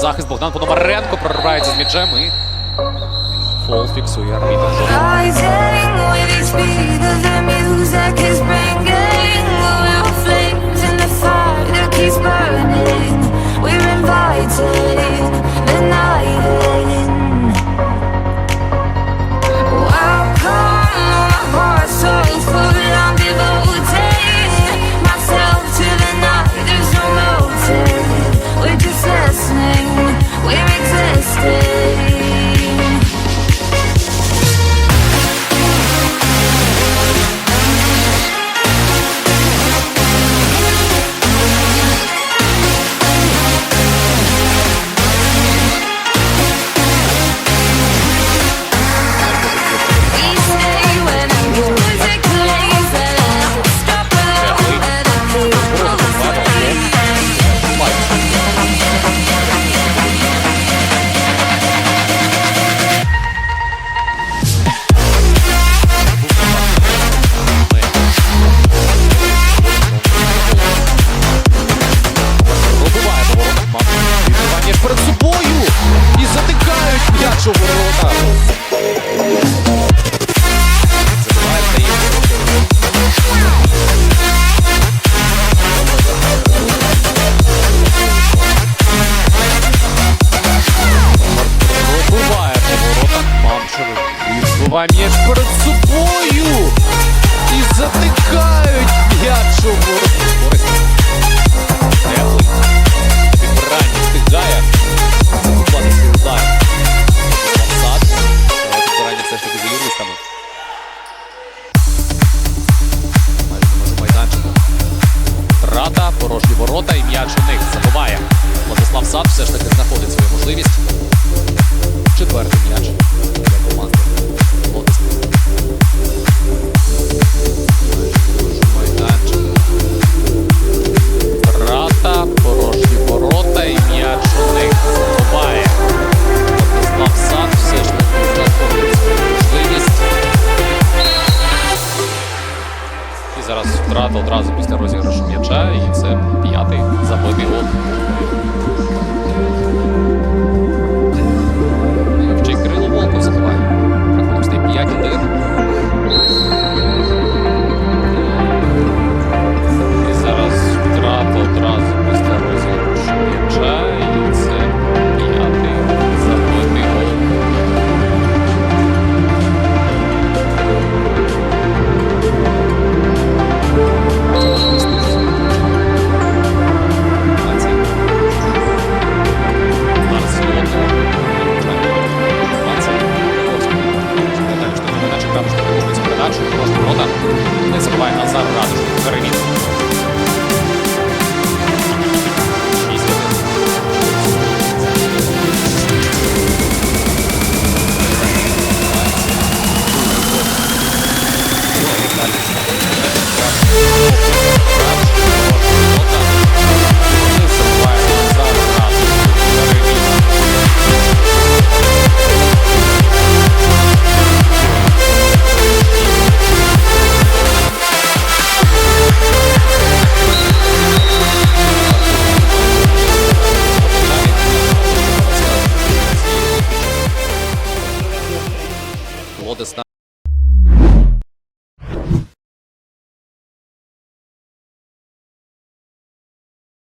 захист. Богдан Пономаренко проривається з міджем і фол фіксує арбітр. Rising М'яч перед собою і затикають м'яч у Теплий. Підбирання встигає. Закупати все ж таки за юристами. Майже межу майданчику. Трата, порожні ворота і м'яч у них забиває. Владислав Сад все ж таки знаходить свою можливість. Четвертий м'яч забивати одразу після розіграшу м'яча, і це п'ятий за.